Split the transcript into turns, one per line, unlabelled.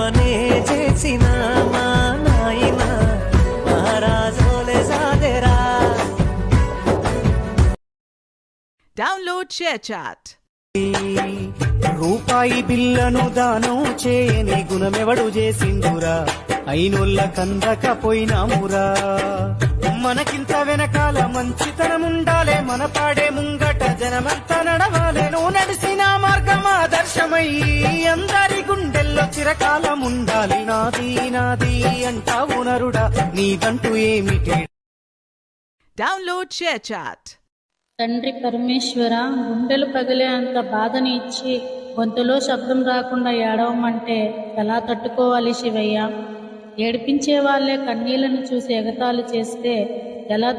పనే చేసిన మా నాయన? మహారాజోలే సాదెరా.
Download ShareChat.
రూపాయి బిల్లను దానం చేయని గుణమెవడు చేసిండురా? అయినొల్ల కందకపోయినామురా మనకింత వెనకాల మంచితనం ఉండాలే మన పాడే ముంగట జనమంతా నడవాలే. నువ్వు నడిసిన మార్గం ఆదర్శమై గుండెల్లో చిరకాలం ఉండాలి నాది నాది అంటావు నరుడా నీదంటూ ఏమిటి?
Download ShareChat.
తండ్రి పరమేశ్వర గుండెలు పగిలే అంత బాధని ఇచ్చి గొంతులో శబ్దం రాకుండా ఏడవమంటే ఎలా తట్టుకోవాలి శివయ్య? ఏడిపించే వాళ్ళే కన్నీళ్ళను చూసి ఎగతాళి చేస్తే ఎలా